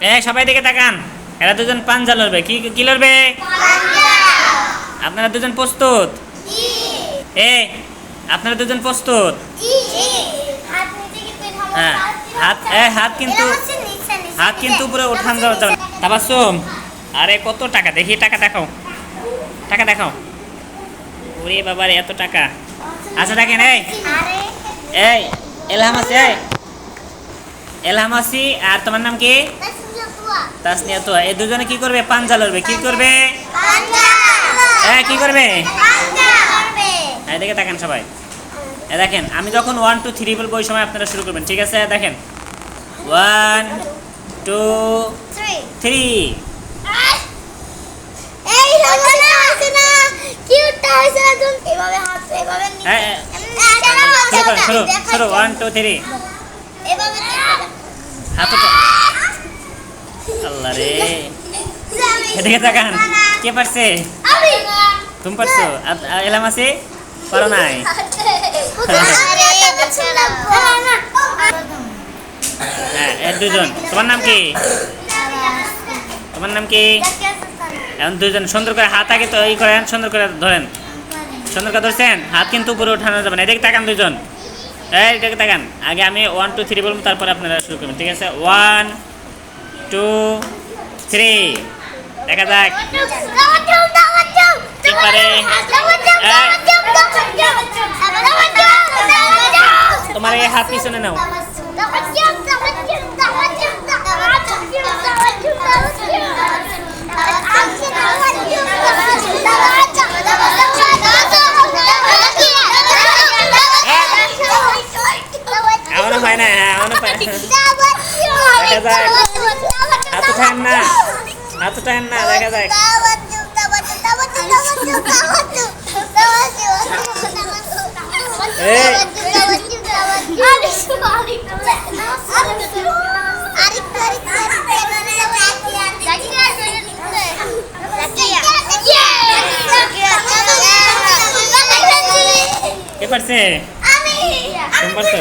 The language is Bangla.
এ সবাই দিকে তাকান। এরা দুজন পাঞ্জা লড়বে। কি কি লড়বে? আপনারা দুজন প্রস্তুত? এ আপনারা দুজন প্রস্তুত? হ্যাঁ হাত এ হাত কিন্তু হাত কিন্তু উপরে উঠান যাওয়া যাবে তাবাসুম আরে কত টাকা? দেখি টাকা দেখাও। টাকা দেখাও। ওরে বাবার এত টাকা। আচ্ছা দেখেন এই। এই এলহামাসি এই। এলহামাসি আর তোমার নাম কি? তাসনিয়া তো এই দুজনে কি করবে? পাঞ্জা লড়বে। কি করবে? হ্যাঁ কি করবে? এই দেখে দেখেন সবাই। এ দেখেন আমি যখন ওয়ান টু থ্রি বলব ওই সময় আপনারা শুরু করবেন। ঠিক আছে? দেখেন। ওয়ান টু থ্রি হ্যাঁ, হ্যাঁ। শুরু শুরু ওয়ান টু থ্রি হাত। আল্লাহ রে। এদিকে তাকান। কে পারছে? তুমি পারছ? আপ- আ- এলামাসি পারো নাই। হ্যাঁ দুজন। তোমার নাম কি? তোমার নাম কি? এখন দুজন। সুন্দর করে হাত আগে তো এই করেন, সুন্দর করে ধরেন। সুন্দর করে ধরছেন? হাত কিন্তু উপরে উঠানো যাবে না। এদিকে তাকান দুজন। এই, এদিকে তাকান। আগে আমি ওয়ান টু থ্রি বলব, তারপরে আপনারা শুরু করবেন। ঠিক আছে? ওয়ান টু থ্রি দেখা যাক কি পারে তোমার এই হাত পিছনে নাও এমনও হয় না হ্যাঁ এমনও পায় হাত উঠান না হাত উঠান না দেখা যাক এই। কে পারছে তুমি পারছ